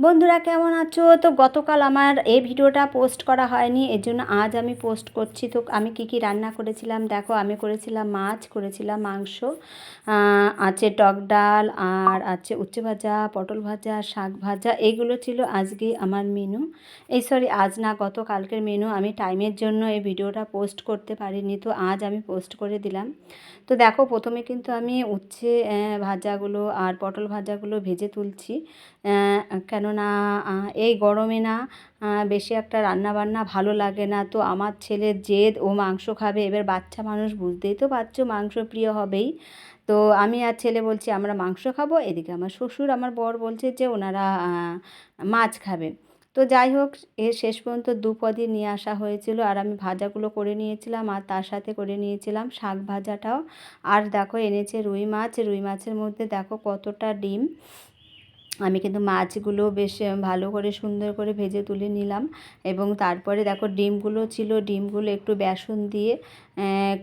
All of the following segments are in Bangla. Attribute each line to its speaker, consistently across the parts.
Speaker 1: বন্ধুরা, কেমন আছো? তো গতকাল আমার এই ভিডিওটা পোস্ট করা হয়নি, এর জন্য আজ আমি পোস্ট করছি। তো আমি কি কি রান্না করেছিলাম? দেখো, আমি করেছিলাম মাছ, করেছিলাম মাংস আছে টক ডাল, আর আছে উচ্ছে ভাজা, পটল ভাজা, শাক ভাজা এইগুলো ছিল আজকে আমার মেনু। এই সরি, আজ না, গতকালকের মেনু। আমি টাইমের জন্য এই ভিডিওটা পোস্ট করতে পারিনি, তো আজ আমি পোস্ট করে দিলাম। তো দেখো, প্রথমে কিন্তু আমি উচ্ছে ভাজাগুলো আর পটল ভাজাগুলো ভেজে তুলছি কেননা এই গরমে না বেশি একটা রান্না বান্না ভালো লাগে না। তো আমার ছেলের জেদ, ও মাংস খাবে। এবার বাচ্চা মানুষ বুঝতেই তো পারছ মাংস প্রিয় হবেই। তো আমি আর ছেলে বলছি, আমরা মাংস খাব? এদিকে আমার শ্বশুর, আমার বর বলছে যে, ওনারা মাছ খাবে। তো যাই হোক এর শেষ পর্যন্ত দু পদই নিয়ে আসা হয়েছিল। আর আমি ভাজাগুলো করে নিয়েছিলাম, আর তার সাথে করে নিয়েছিলাম শাক ভাজাটাও। আর দেখো এনেছে রুই মাছ। রুই মাছের মধ্যে দেখো কতটা ডিম। আমি কিন্তু মাছগুলো বেশ ভালো করে সুন্দর করে ভেজে তুলে নিলাম। এবং তারপরে দেখো ডিমগুলো ছিল, ডিমগুলো একটু বেসন দিয়ে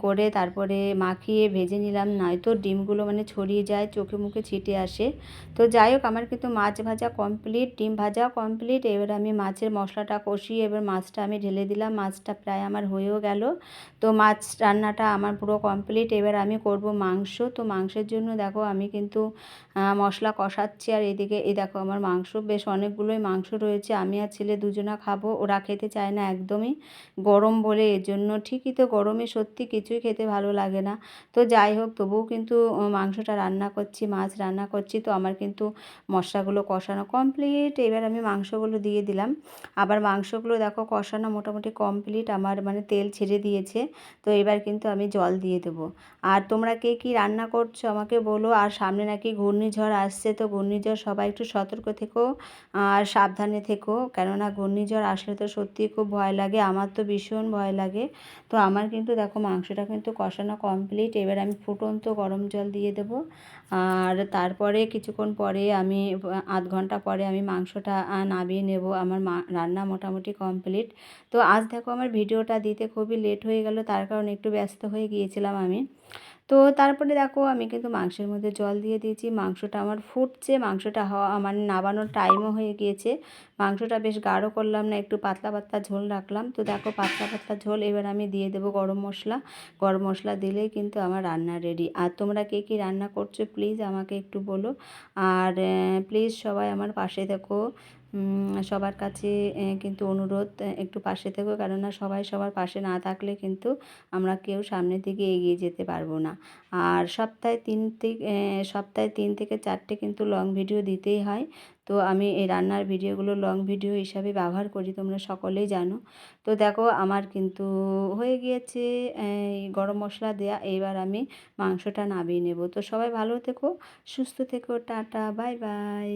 Speaker 1: করে তারপরে মাখিয়ে ভেজে নিলাম। নয়তো ডিমগুলো মানে ছড়িয়ে যায়, চোখে মুখে ছিটে আসে। তো যাই হোক, আমার কিন্তু মাছ ভাজা কমপ্লিট ডিম ভাজা কমপ্লিট এবার আমি মাছের মশলাটা কষিয়ে এবার মাছটা আমি ঢেলে দিলাম। মাছটা প্রায় আমার হয়েও গেল। তো মাছ রান্নাটা আমার পুরো কমপ্লিট এবার আমি করব মাংস। তো মাংসের জন্য দেখো আমি কিন্তু মশলা কষাচ্ছি আর এদিকে এই দেখো আমার মাংস, বেশ অনেকগুলোই মাংস রয়েছে। আমি আর ছেলে দুজনা খাব, ওরা খেতে চায় না একদমই। গরম বলে, এর জন্য ঠিকই তো গরমে সত্যি কিছুই খেতে ভালো লাগে না। তো যাই হোক, তবুও কিন্তু মাংসটা রান্না করছি, মাছ রান্না করছি, তো আমার কিন্তু মশলাগুলো কষানো কমপ্লিট এবার আমি মাংসগুলো দিয়ে দিলাম। আবার মাংসগুলো দেখো, কষানো মোটামুটি কমপ্লিট আমার মানে তেল ছেড়ে দিয়েছে, তো এবার কিন্তু আমি জল দিয়ে দেবো। আর তোমরা কে কী রান্না করছ আমাকে বলো। আর সামনে নাকি ঘূর্ণিঝড় আসছে, তো ঘূর্ণিঝড় সবাই একটু সতর্ক থেকো, আর সাবধানে থেকো। কেননা ঘূর্ণিঝড় আসলে তো সত্যিই খুব ভয় লাগে, আমার তো ভীষণ ভয় লাগে। তো আমার কিন্তু দেখো, মাংসটা কিন্তু কষানো কমপ্লিট এবার আমি ফুটন্ত গরম জল দিয়ে দেব। আর তারপরে কিছুক্ষণ পরে আমি, আধ ঘণ্টা পরে আমি মাংসটা নামিয়ে নেব। আমার রান্না মোটামুটি কমপ্লিট তো আজ দেখো, আমার ভিডিওটা দিতে খুবই লেট হয়ে গেল। তার কারণে একটু ব্যস্ত হয়ে গিয়েছিলাম আমি। তো তারপরে দেখো আমি কিন্তু মাংসের মধ্যে জল দিয়ে দিয়েছি। মাংসটা আমার ফুটছে, মাংসটা হওয়া আমার নাবানোর টাইমও হয়ে গিয়েছে। মাংসটা বেশ গাঢ় করলাম না, একটু পাতলা পাতলা ঝোল রাখলাম। তো দেখো পাতলা পাতলা ঝোল, এবার আমি দিয়ে দেবো গরম মশলা। গরম মশলা দিলেই কিন্তু আমার রান্না রেডি আর তোমরা কে কী রান্না করছ প্লিজ আমাকে একটু বলো। আর প্লিজ সবাই আমার পাশে দেখো সবার কাছে কিন্তু অনুরোধ একটু পাশে থেকো। কেননা সবাই সবার পাশে না থাকলে কিন্তু আমরা কেউ সামনের দিকে এগিয়ে যেতে পারব না। আর সপ্তাহে তিন থেকে সপ্তাহে তিন থেকে চারটে কিন্তু লং ভিডিও দিতেই হয়। তো আমি এই রান্নার ভিডিওগুলো লং ভিডিও হিসাবে ব্যবহার করি, তোমরা সকলেই জানো। তো দেখো, আমার কিন্তু হয়ে গিয়েছে গরম মশলা দেয়া এবার আমি মাংসটা নামিয়ে নেব। তো সবাই ভালো থেকো, সুস্থ থেকো, টাটা বাই বাই